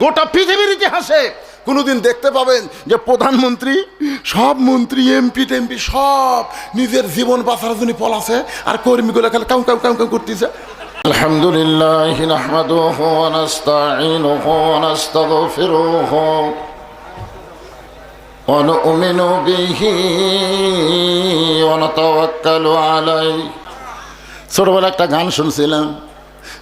গোটা পৃথিবীর ইতিহাসে কোনোদিন দেখতে পাবেন যে প্রধানমন্ত্রী সব মন্ত্রী এমপি টেমপি সব নিজের জীবন বাঁচার জন্য পলাছে আর কর্মীগুলো খালি কাউ কাউ কাউ কাউ করতেছে الحمد لله نحمده ونستعينه ونستغفره ونؤمن به ونتوكل عليه ছোটবেলা একটা গান শুনছিলাম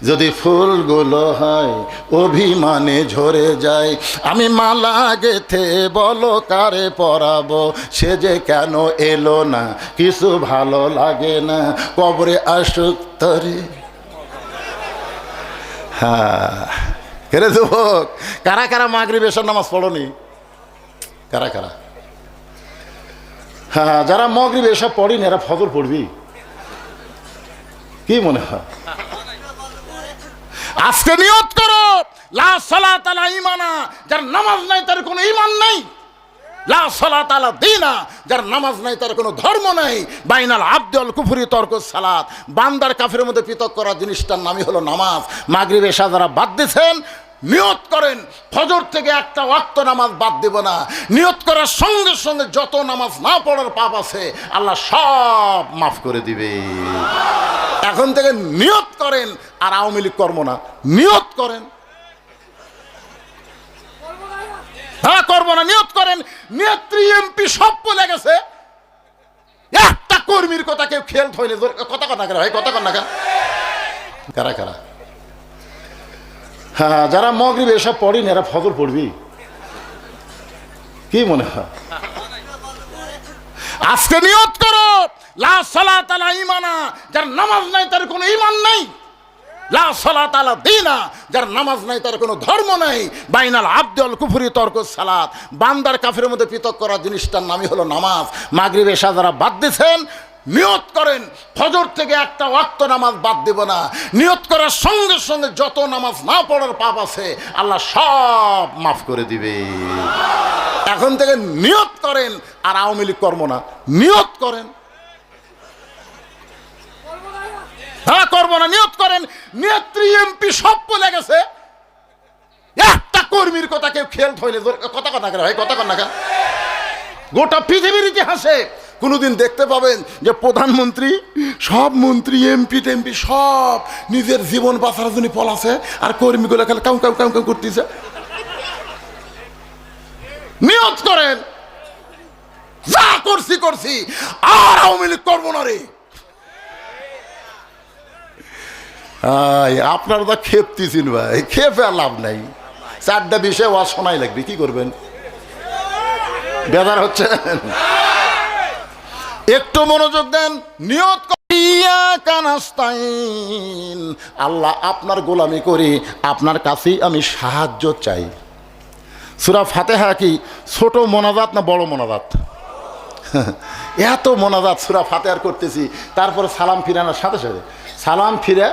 যদি ফুলগুলো হয়, অভিমানে ঝরে যায়। আমি মালা গেথে বলো কারে পরাবো, সে যে কেন এলো না, কিছু ভালো লাগে না। কবরে আসুক তরে। হ্যাঁ। কেরে যুবক? কারা কারা মাগরি বেশার নামাজ পড়নি? কারা কারা? হ্যাঁ যারা মগরিব এসব পড়িনি, এরা ফজর পড়বি। কি মনে হয়? আজকে নিয়ত করো, লা সালা তালা ইমানা যার নামাজ নাই তার কোনো ইমান নাই। লা সালা তালা দিনা, যার নামাজ নাই তার কোনো ধর্ম নাই। বাইনাল আব্দুল কুফুরি তর্ক সালাত। বান্দার কাফের মধ্যে পৃথক করা জিনিসটার নামই হলো নামাজ। মাগরিব এসা যারা বাদ দিছেন নিয়ত করেন, ফজর থেকে একটা ওয়াক্ত নামাজ বাদ দেব না। নিয়ত করার সঙ্গে সঙ্গে যত নামাজ না পড়ার পাপ আছে, আল্লাহ সব মাফ করে দিবে। এখন থেকে নিয়ত করেন, আর আওয়ামী লীগ কর্ম না। নিয়ত করেন। হ্যাঁ করব না, নিয়ত করেন। নেত্রী এমপি সব বলে গেছে। একটা কর্মীর কথা কেউ খেল থইলে কথা কথা কেন ভাই, কথা কেন? কারা কারা? হ্যাঁ যারা মগরিব এসব পড়িনি, এরা ফজর পড়বি কি মনে হয়? আজকে নিয়ত করো, লা সালাত আলা ইমানা যার নামাজ নাই তার কোনো ইমান নাই। লা সালাত আলা দিনা, যার নামাজ নাই তার কোনো ধর্ম নাই। বাইনাল আব্দুল কুফরি তর্ক সালাত। বান্দার কাফের মধ্যে পৃথক করা জিনিসটার নামই হলো নামাজ। মাগরিব এশা যারা বাদ দিছেন নিয়ত করেন, ফজর থেকে একটা ওয়াক্ত নামাজ বাদ দেব না। নিয়ত করার সঙ্গে সঙ্গে যত নামাজ না পড়ার পাপ আছে, আল্লাহ সব মাফ করে দিবে। এখন থেকে নিয়ত করেন, আর আওয়ামী লীগ কর্ম না। নিয়ত করেন। হ্যাঁ করব না, নিয়ত করেন। নেত্রী, এমপি সব বলে গেছে। একটা কর্মীর কথা কেউ থইলে জোরে- কথা কথা কথা কথা গোটা পৃথিবীর ইতিহাসে কোনোদিন দেখতে পাবেন যে প্রধানমন্ত্রী, সব মন্ত্রী, এমপি, টেমপি, সব নিজের জীবন বাঁচার জন্য পলাছে আর কর্মীগুলো খালি কাউ কাউ কাউ কাউ করতেছে। নিয়ত করেন। যা করছি করছি। আর আওয়ামী লীগ করব না রে। আপনার তো খেপতেছেন ভাই। খেপে আর লাভ নাই। চারটা বিষয় ওয়া শোনাই লাগবে, কি করবেন? বেদার হচ্ছেন? একটু মনোযোগ দেন, নিয়ত আল্লাহ আপনার গোলামি করি আপনার কাছেই আমি সাহায্য চাই। সুরা ফাতেহা কি? ছোট মোনাজাত না বড় মোনাজাত? এত মোনাজাত সুরা ফাতেহার করতেছি, তারপরে সালাম ফিরানোর সাথে সাথে। সালাম ফিরে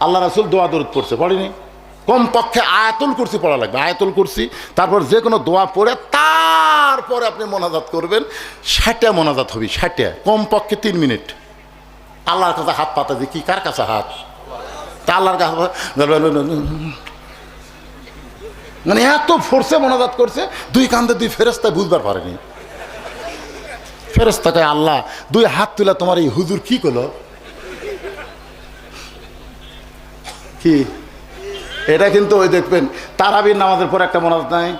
আল্লাহ রাসুল দোয়া দরুদ পড়ছে, পড়েনি? কমপক্ষে আয়াতুল কুরসি পড়া লাগবে। আয়াতুল কুরসি, তারপর যে কোনো দোয়া পড়ে, তারপরে আপনি মোনাজাত করবেন। ষাটটা মোনাজাত হবে, ষাটটা। কমপক্ষে তিন মিনিট। আল্লাহর কাছে হাত পাতা দিয়ে, কি, কার কাছে হাত? তা আল্লাহর কাছে মানে এত ফোর্সে মোনাজাত করছে, দুই কান্দে দুই ফেরস্তায় বুঝবার পারেনি। ফেরস্তাকে আল্লাহ, দুই হাত তুলে তোমার এই হুজুর কি করল? কি? এটা কিন্তু ওই দেখবেন তারাবির নামাজের পর একটা মনে নাই।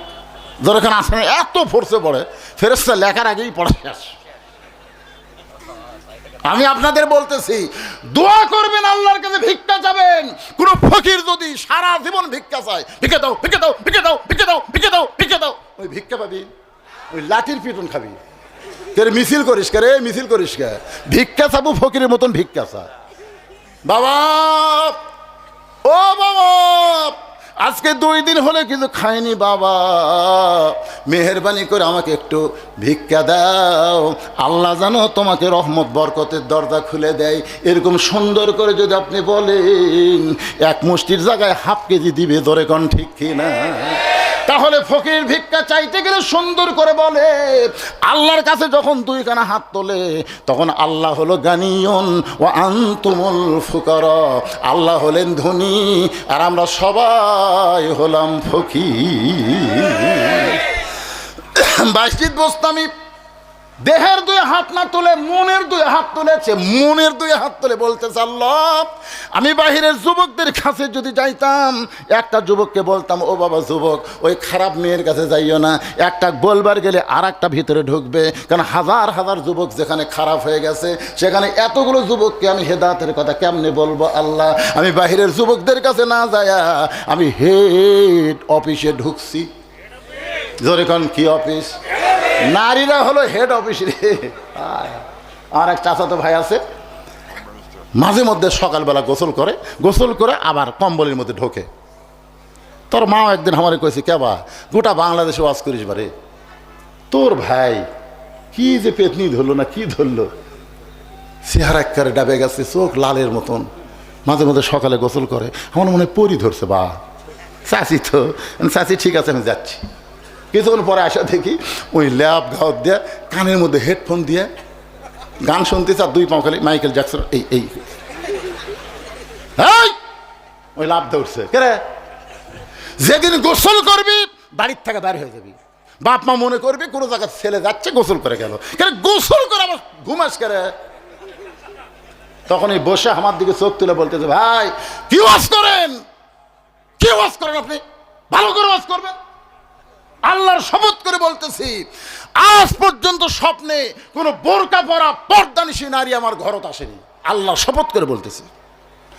যখন আসে না, এত ফোর্সে পড়ে ফেরস্তা লেখার আগেই পড়া শেষ। আমি আপনাদের বলতেছি দোয়া করবেন আল্লাহর কাছে ভিক্ষা যাবেন কোন ফকির যদি সারা জীবন ভিক্ষা চায় ভিক্ষা দাও ভিক্ষা দাও ভিক্ষা দাও ভিক্ষা দাও ভিক্ষা দাও ভিক্ষা দাও। ওই ভিক্ষা পাবি ওই লাঠির পিটন খাবি। কে রে মিছিল করিস কে রে মিছিল করিস কে? ভিক্ষা চাবো ফকিরের মতন ভিক্ষা চা বাবা ও বাবা, আজকে দুই দিন হলে কিন্তু খাইনি বাবা। মেহরবানি করে আমাকে একটু ভিক্ষা দাও। আল্লাহ জানো তোমাকে রহমত, বরকতের দরজা খুলে দেয়। এরকম সুন্দর করে যদি আপনি বলেন, এক মুষ্টির জায়গায় হাফ কেজি দিবে দরে কণ ঠিক কিনা? তাহলে ফকির ভিক্ষা চাইতে গেলে সুন্দর করে বলে, আল্লাহর কাছে যখন দুই কানা হাত তোলে, তখন আল্লাহ হলো গানিয়ন ও আন্তুমুল ফুকর। আল্লাহ হলেন ধনী, আর আমরা সবাই হলাম ফকির। বাসজিদ বস্তামি দেহের দুই হাত না তুলে, মনের দুই হাত তুলেছে, মনের দুই হাত তুলে বলতেছে, আল্লাহ, আমি বাহিরের যুবকদের কাছে যদি যাইতাম, একটা যুবককে বলতাম, ও বাবা যুবক, ওই খারাপ মেয়ের কাছে যাইও না, একটা বলবার গেলে আর একটা ভিতরে ঢুকবে, কারণ হাজার হাজার যুবক যেখানে খারাপ হয়ে গেছে, সেখানে এতগুলো যুবককে আমি হেদাতের কথা কেমনে বলব, আল্লাহ, আমি বাহিরের যুবকদের কাছে না যায়া, আমি হেড অফিসে ঢুকছি। জোরে কন, কি অফিস? নারীরা হলো হেড অফিস রে। আয়। আর এক চাচাতো ভাই আছে, মাঝে মধ্যে সকালবেলা গোসল করে গোসল করে আবার কম্বলের মধ্যে ঢোকে। তোর মাও একদিন আমারে কয়েছে কেবা গোটা বাংলাদেশে ওয়াজ করিস বারে। তোর ভাই, কি যে পেতনি ধরলো না, কি ধরলো? চেহারা একবারে ডাবে গেছে, চোখ লালের মতন। মাঝে মধ্যে সকালে গোসল করে, আমার মনে পরি ধরছে, বা, চাচি তো, চাচি ঠিক আছে, আমি যাচ্ছি। কিছুক্ষণ পরে আসা দেখি, ওই ল্যাব ঘাও দিয়ে কানের মধ্যে হেডফোন দিয়ে গান শুনতেছে আর দুই পাও খালি মাইকেল জ্যাকসন, এই এই! ওই লাভ দৌড়ছে। কে রে? যেদিন গোসল করবি, বাড়ির থেকে বাইরে হয়ে যাবি। বাপ মা মনে করবে কোনো জায়গায় ছেলে যাচ্ছে, গোসল করে গেল। কেন গোসল করে আবার ঘুমাস কে রে? তখন এই বসে আমার দিকে চোখ তুলে বলতেছে, ভাই, কি ওয়াজ করেন? কি ওয়াজ করেন আপনি? ভালো করে ওয়াজ করবেন? আল্লাহর শপথ করে বলতেছি, আজ পর্যন্ত স্বপ্নে কোনো বোরকা পরা পর্দানিশী নারী আমার ঘরত আসেনি। আল্লাহ শপথ করে বলতেছি।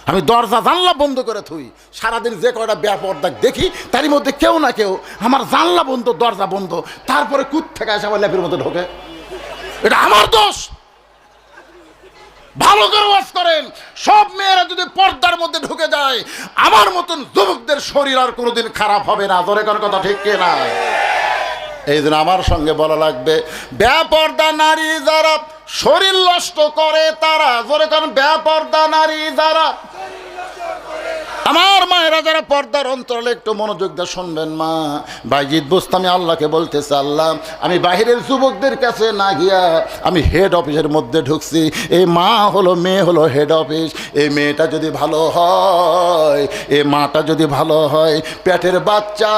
আমি দরজা জানলা বন্ধ করে থুই, সারাদিন যে কয়টা ব্যাপর্দা দেখি, তারই মধ্যে কেউ না কেউ আমার জানলা বন্ধ, দরজা বন্ধ, তারপরে কুত থেকে আসে আমার ল্যাপের মধ্যে ঢোকে। এটা আমার দোষ! ভালো করে ওয়াজ করেন। সব মেয়েরা যদি পর্দার মধ্যে ঢুকে যায়, আমার মতন যুবকদের শরীর আর কোনোদিন খারাপ হবে না। জোরে কোন কথা ঠিক কে না এই জন্য আমার সঙ্গে বলা লাগবে ব্যাপর্দা নারী যারা শরীর নষ্ট করে তারা, জোরে কারণ ব্যাপর্দা নারী যারা আমার মায়েরা যারা পর্দার অন্তরালে একটু মনোযোগ দিয়ে শুনবেন, মা। বাইজিৎ বুঝতে আল্লাহকে বলতেছে, আল্লাহ, আমি বাহিরের যুবকদের কাছে না গিয়া আমি হেড অফিসের মধ্যে ঢুকছি। এই মা হলো, মেয়ে হলো হেড অফিস এই মেয়েটা যদি ভালো হয় এ মাটা যদি ভালো হয়, পেটের বাচ্চা,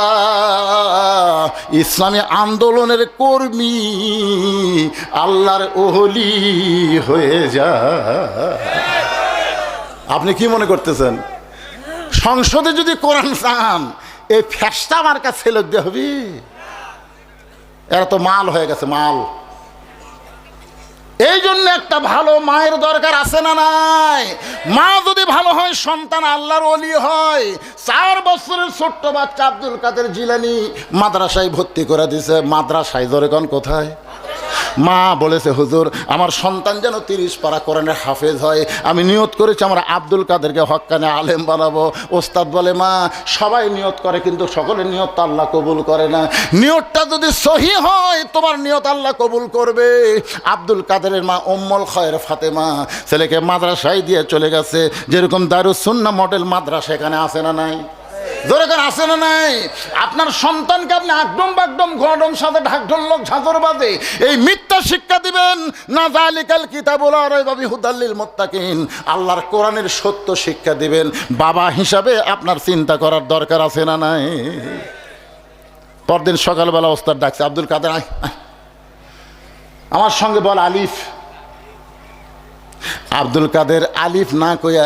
ইসলামী আন্দোলনের কর্মী, আল্লাহর ওহলি হয়ে যায়। আপনি কি মনে করতেছেন? সংসদে যদি কোরআন চান এই ফ্যাসটা আমার কাছে লোক দিয়ে হবে। এরা তো মাল হয়ে গেছে, মাল। এই জন্য একটা ভালো মায়ের দরকার আছে না নাই? মা যদি ভালো হয়, সন্তান আল্লাহর অলি হয়। চার বছরের ছোট্ট বাচ্চা আব্দুল কাদের জিলানি মাদ্রাসায় ভর্তি করে দিছে। মাদ্রাসায় কোন কোথায়? মা বলেছে, হুজুর, আমার সন্তান যেন তিরিশ পারা কোরআনের হাফেজ হয়। আমি নিয়ত করেছি আমার আব্দুল কাদেরকে হক্কানে আলেম বানাবো। ওস্তাদ বলে, মা, সবাই নিয়ত করে, কিন্তু সকলের নিয়ত আল্লাহ কবুল করে না। নিয়তটা যদি সহি হয়, তোমার নিয়ত আল্লাহ কবুল করবে। আব্দুল কাদেরের মা ওম্মল খয়ের ফাতেমা ছেলেকে মাদ্রাসায় দিয়ে চলে গেছে। যেরকম দারুসুন্না মডেল মাদ্রাসা এখানে আসে না নাই? জোরে করে আসে না নাই? আপনার সন্তানকে আপনি আকডম বাকডম ঘডম সাথে ঢাকঢোল লোক ঝাঁঝর বাজে। এই মিথ্যা শিক্ষা দিবেন? না জালিকাল কিতাবুল আরবি হুদাল্লিল মোত্তাকিন। আল্লাহর কোরআনের সত্য শিক্ষা দিবেন। বাবা হিসাবে আপনার চিন্তা করার দরকার আছে না নাই? পরদিন সকালবেলা ওস্তাদ ডাকছে, আব্দুল কাদের। আমার সঙ্গে বল আলিফ। আব্দুল কাদের আলিফ না কইয়া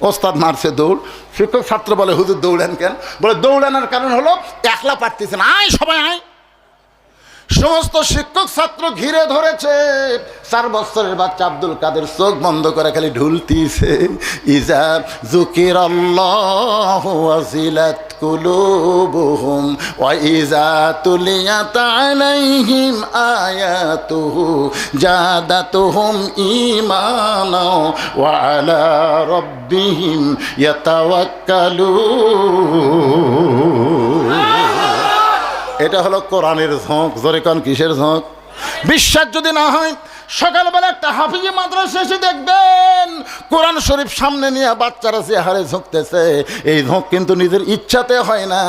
ওস্তাদ মারছে দৌড়। শিক্ষক ছাত্র বলে, হুজুর দৌড়েন কেন? বলে, দৌড়ানোর কারণ হলো একলা পারতেছেন। আয় সবাই, আয়। সমস্ত শিক্ষক ছাত্র ঘিরে ধরেছে। চার বছরের বাচ্চা আব্দুল কাদের চোখ বন্ধ করে খালি ঢুলতিছে। ইজা জুকির আল্লাহ قلوبهم وإذا تليت عليهم آياته زادتهم إيمانا وعلى ربهم يتوكلون এটা হলো কোরআনের ঝোঁক জোরে কন কিসের ঝোঁক বিশ্বাস যদি না হয় সকালবেলা একটা হাফিজি মাদ্রাসা এসে দেখবেন, কোরআন শরীফ সামনে নিয়ে বাচ্চারা যে হারে ঝুঁকতেছে। এই ঝোঁক কিন্তু নিজের ইচ্ছাতে হয় না।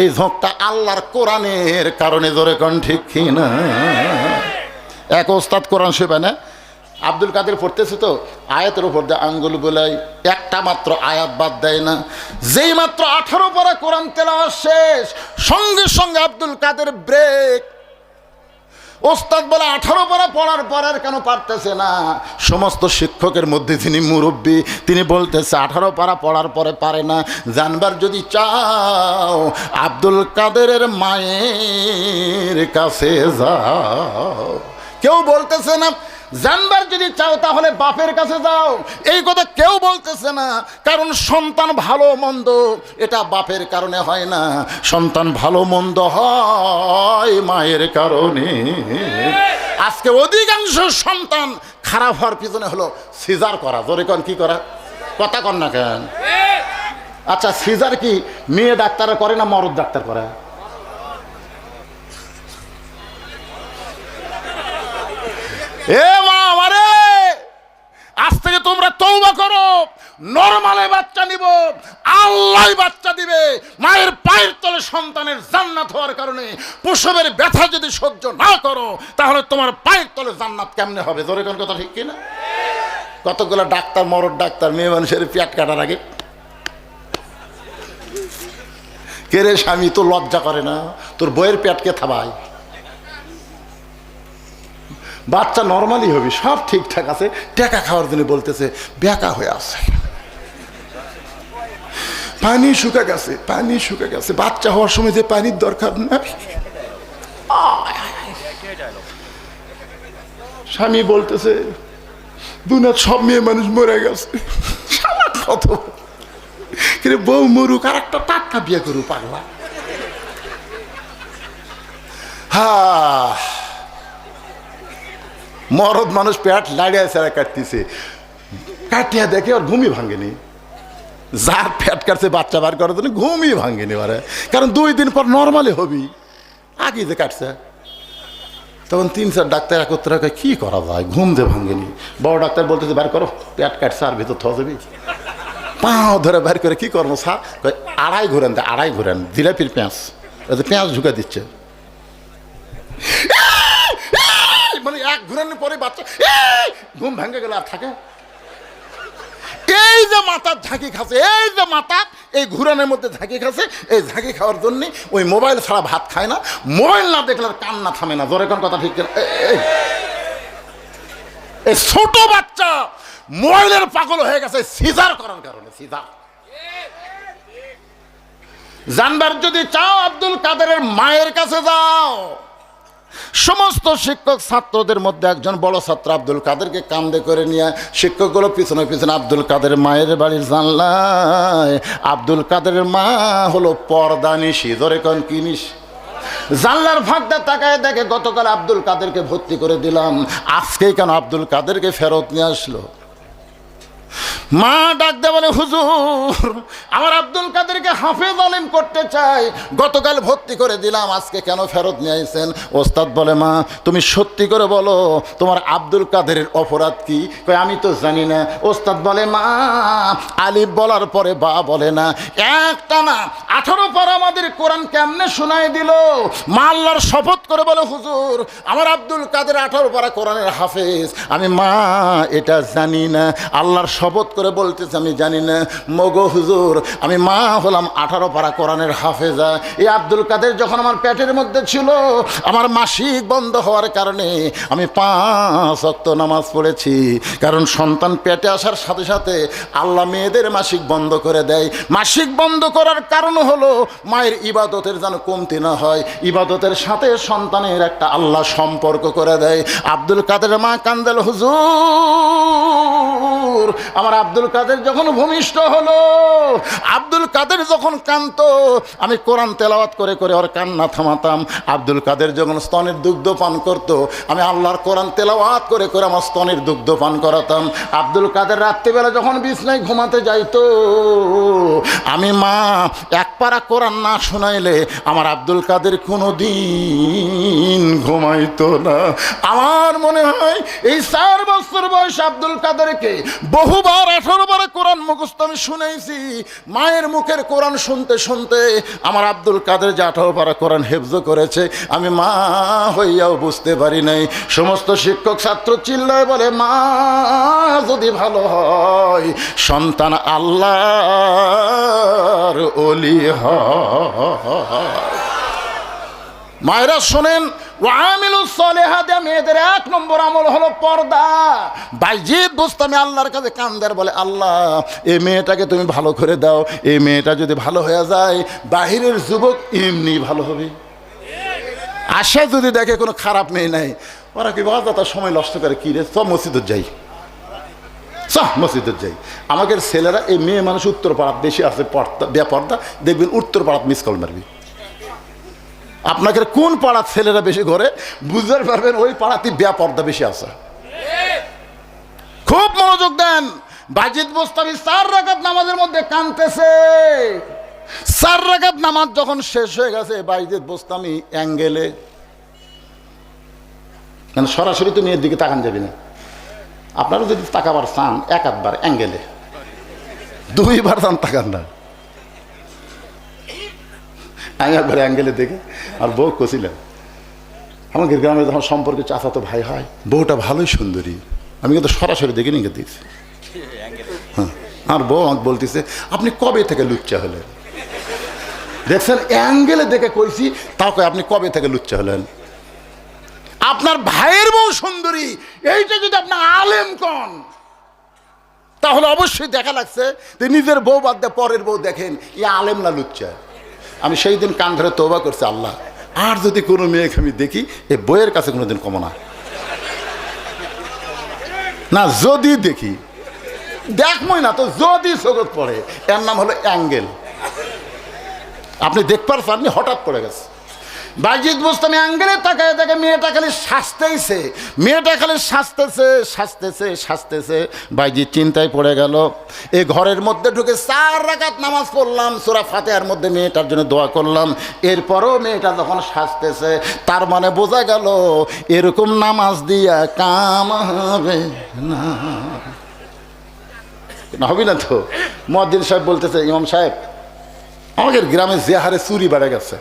এই ঝোঁকটা আল্লাহর কোরআনের কারণে জোরে কন ঠিক কি না এক ওস্তাদ কোরআন শেখে না আব্দুল কাদের পড়তেছে তো, আয়াতের উপর দিয়ে আঙ্গুল বোলাই, একটা মাত্র আয়াত বাদ দেয় না। যেই মাত্র আঠারো পরে কোরআন তেলাওয়া শেষ, সঙ্গে সঙ্গে আব্দুল কাদের ব্রেক ওস্তাদ বলে, আঠারো পারা পড়ার পর আর কেন পারতেছে না? সমস্ত শিক্ষকের মধ্যে তিনি মুরব্বী, তিনি বলতেছে, আঠারো পারা পড়ার পরে পারে না। জানবার যদি চাও, আব্দুল কাদেরের মায়ের কাছে যাও। কেউ বলতেছে না জানবার যদি চাও তাহলে বাপের কাছে যাও। এই কথা কেউ বলতেছে না, কারণ সন্তান ভালো মন্দ, এটা বাপের কারণে হয় না। সন্তান ভালো মন্দ হয় মায়ের কারণে। আজকে অধিকাংশ সন্তান খারাপ হওয়ার পিছনে হলো সিজার করা। জোরে কন, কি করা? কথা কন না কেন? আচ্ছা সিজার কি? মেয়ে ডাক্তার করে না মরদ ডাক্তার করে? এ মা আমারে আজ থেকে তোমরা তৌবা করো। নরমালে বাচ্চা নিব, আল্লাহ বাচ্চা দিবে। মায়ের পায়ের তলে সন্তানের জান্নাত হওয়ার কারণে প্রসবের ব্যথা যদি সহ্য না করো, তাহলে তোমার পায়ের তলে জান্নাত কেমনে হবে? জোরে কোন কথা ঠিক কিনা কতগুলো ডাক্তার মরদ ডাক্তার, মেয়ে মানুষের পেট কাটার আগে। কে রে স্বামী তো লজ্জা করে না? তোর বইয়ের পেটকে থাবায়? বাচ্চা নর্মালি হবে, সব ঠিকঠাক আছে। টেকা খাওয়ার জন্য বলতেছে, বেকা হয়ে আছে। পানি শুকা গেছে, পানি শুকা গেছে। বাচ্চা হওয়ার সময় যে পানির দরকার নাই স্বামী বলতেছে দুনাথ সব মেয়ে মানুষ মরে গেছে। কত। কিন্তু বউ মরুক, আর একটা টাটকা বিয়ে করুক পাগলা। হা মরদ মানুষ পেট লাড়িয়া ছাড়া কাটতেছে। কাটিয়া দেখে ওর ঘুমই ভাঙেনি। যার পেট কাটছে বাচ্চা বার করার জন্য ঘুমই ভাঙেনি বারে। কারণ দুই দিন পর নর্মালি হবি। আগে যে কাটছে। তখন তিন চার ডাক্তার একত্রে কয়, কি করা যায়? ঘুম যে ভাঙেনি। বড় ডাক্তার বলতেছে বার করো পেট কাটছে আর ভিতর থ যাবি। পাও ধরে বের করে কি করব স্যার? আড়াই ঘুরেন দে আড়াই ঘুরেন জিলাপির পেঁয়াজ। পেঁয়াজ ঢুকে দিচ্ছে। এক ঘুরানোর পরে বাচ্চা ঘুম ভেঙে গেল আর থাকে? এই যে মাথার ঝাঁকি খাচ্ছে, এই যে মাথা, এই ঘুরানোর মধ্যে ঝাঁকি খাচ্ছে, এই ঝাঁকি খাওয়ার জন্যে ওই মোবাইল ছাড়া ভাত খায় না। মোবাইল না দেখলে কান্না থামে না, জোরে কোন কথা ঠিক। এই ছোট বাচ্চা মোবাইলের পাগল হয়ে গেছে সিজার করার কারণে, সিজার। জানবার যদি চাও আব্দুল কাদেরের মায়ের কাছে যাও। সমস্ত শিক্ষক ছাত্রদের মধ্যে একজন বড় ছাত্র আব্দুল কাদেরকে কান্দে করে নিয়ে শিক্ষকগুলো পিছনে পিছনে আব্দুল কাদের মায়ের বাড়ির জানলায়, আব্দুল কাদের মা হলো পর্দা নিশি ধরে কন কি নিশি? জানলার ফাঁকটা তাকায় দেখে গতকাল আব্দুল কাদেরকে ভর্তি করে দিলাম। আজকেই কেন আব্দুল কাদেরকে ফেরত নিয়ে আসলো? মা ডাক দে বলে, হুজুর, আমার আব্দুল কাদেরকে হাফেজ আলিম করতে চাই। গতকাল ভর্তি করে দিলাম, আজকে কেন ফেরত নিয়ে আইছেন? ওস্তাদ বলে, মা, তুমি সত্যি করে বলো, তোমার আব্দুল কাদেরের অপরাধ কি? কই আমি তো জানি না। ওস্তাদ বলে, মা, আলিফ বলার পরে বা বলে না। একটা না, আঠারো পর আমাদের কোরআন কেমনে শোনাই দিল? মা আল্লাহর শপথ করে বলে, হুজুর, আমার আব্দুল কাদের আঠারো পারা কোরআনের হাফেজ। আমি, মা, এটা জানি না। আল্লাহর শপথ করে বলতেছে, আমি জানি না। মগো হুজুর, আমি মা হলাম আঠারো পারা কোরআনের হাফেজা। এই আব্দুল কাদের যখন আমার পেটের মধ্যে ছিল, আমার মাসিক বন্ধ হওয়ার কারণে আমি পাঁচ অক্ত নামাজ পড়েছি। কারণ সন্তান পেটে আসার সাথে সাথে আল্লাহ মেয়েদের মাসিক বন্ধ করে দেয়। মাসিক বন্ধ করার কারণ হলো, মায়ের ইবাদতের যেন কমতি না হয়। ইবাদতের সাথে সন্তানের একটা আল্লাহ সম্পর্ক করে দেয়। আব্দুল কাদের মা কান্দেল, হুজুর, আমার আব্দুল কাদের যখন ভূমিষ্ঠ হলো, আব্দুল কাদের যখন কান্ত আমি কোরআন তেলাওয়াত করে করে ওর কান্না থামাতাম। আব্দুল কাদের যখন স্তনের দুগ্ধ পান করত, আমি আল্লাহর কোরআন তেলাওয়াত করে করে আমার স্তনের দুগ্ধ পান করাতাম। আব্দুল কাদের রাত্রিবেলা যখন বিছনায় ঘুমাতে যাইতো, আমি মা, এক পারা কোরআন না শোনাইলে আমার আব্দুল কাদের কোনো দিন ঘুমাইতো না। আমার মনে হয় এই চার বছর বয়স আব্দুল কাদেরকে বহুবার আঠারো বারে কোরআন মুখস্থ আমি শুনেছি মায়ের মুখের কোরআন শুনতে শুনতে আমার আব্দুল কাদের যে আঠারো পারা কোরআন হেফজ করেছে। আমি মা হইয়াও বুঝতে পারি নাই। সমস্ত শিক্ষক ছাত্র চিল্লায় বলে, মা, যদি ভালো হয়, সন্তান আল্লাহর অলি হয়। মায়েরা শোনেন ওয়ামিলুসলেহাদে মেয়েদের এক নম্বর আমল হলো পর্দা। বাইজিদ বুঝতামে আল্লাহর কাছে কান্দার, বলে, আল্লাহ এই মেয়েটাকে তুমি ভালো করে দাও এই মেয়েটা যদি ভালো হয়ে যায়, বাহিরের যুবক এমনি ভালো হবে। আশা যদি দেখে কোনো খারাপ মেয়ে নাই, ওরা কি বাবা তার সময় নষ্ট করে কি রে? সব মসজিদত যাই। সব মসজিদত যাই। আমাদের ছেলেরা, এই মেয়ে মানুষ উত্তর পাড়াত বেশি আছে পর্দা, বেপর্দা, দেখবেন উত্তর পাড়াত মিস কল মারবি। আপনাকে কোন পাড়ার ছেলেরা বেশি ঘরে বুঝতে পারবেন, ওই পাড়াতে বেপর্দা বেশি আছে। খুব মনোযোগ দেন। বাজিদ মোস্তামি চার রাকাত নামাজের মধ্যে কানতেছে। চার রাকাত নামাজ যখন শেষ হয়ে গেছে বাইজিদ বোস্তামি অ্যাঙ্গেলে কেন সরাসরি তো মেয়ের দিকে তাকান যাবি না। আপনারা যদি তাকাবার চান, এক আধবার অ্যাঙ্গেলে। দুইবার চান তাকান না। আমি অ্যাঙ্গেলে দেখে আর বউ কছিলেন আমাদের গ্রামে যখন সম্পর্কে চাচাতো ভাই হয়, বউটা ভালোই সুন্দরী। আমি কিন্তু সরাসরি দেখে নিয়ে দিয়েছি হ্যাঁ আর বউ আমাকে বলতেছে, আপনি কবে থেকে লুচ্চা হলেন? দেখছেন, অ্যাঙ্গেলে দেখে কইছি, তাও আপনি কবে থেকে লুচ্চা হলেন? আপনার ভাইয়ের বউ সুন্দরী, এইটা যদি আপনার আলেম কন, তাহলে অবশ্যই দেখা লাগছে যে নিজের বউ বাদ দিয়ে পরের বউ দেখেন ই আলেম না লুচ্চা। আমি সেই দিন কান ধরে তোবা করছি, আল্লাহ, আর যদি কোনো মেয়েকে আমি দেখি এই বইয়ের কাছে কোনোদিন কমো না। না, যদি দেখি দেখমই না তো যদি সগত পড়ে, এর নাম হলো অ্যাঙ্গেল। আপনি দেখতে পারছেন, আপনি হঠাৎ পড়ে গেছে বাইজিৎ বুঝতাম অ্যাঙ্গেলে তাকায় দেখে মেয়েটা খালি শাস্তেইছে মেয়েটা খালি শাস্তেছে শাস্তেছে শাস্তেছে বাইজিৎ চিন্তায় পড়ে গেল। এ ঘরের মধ্যে ঢুকে চার রাকাত নামাজ পড়লাম, সুরা ফাতেহার মধ্যে মেয়েটার জন্য দোয়া করলাম। এরপরও মেয়েটা যখন শাস্তেছে তার মানে বোঝা গেল, এরকম নামাজ দিয়া কাম হবে না। না, হবে না তো? মদ্দিন সাহেব বলতেছে, ইমাম সাহেব, আমাদের গ্রামে যে হারে চুরি বেড়ে গেছে।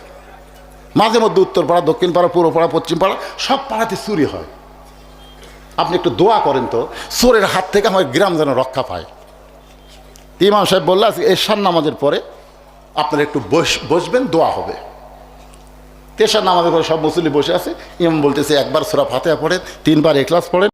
মাঝে মধ্যে উত্তর পাড়া, দক্ষিণ পাড়া, পূর্ব পাড়া, পশ্চিম পাড়া, সব পাড়াতে চুরি হয়। আপনি একটু দোয়া করেন তো, চোরের হাত থেকে আমার গ্রাম যেন রক্ষা পায়। ইমাম সাহেব বললে, আজকে এশার নামাজের পরে আপনারা একটু বস, বসবেন, দোয়া হবে। তেসার নামাজের পরে সব মুসলি বসে আছে। ইমাম বলতেছে, একবার সোরা ফাতেহা পড়েন, তিনবার এক্লাস পড়েন।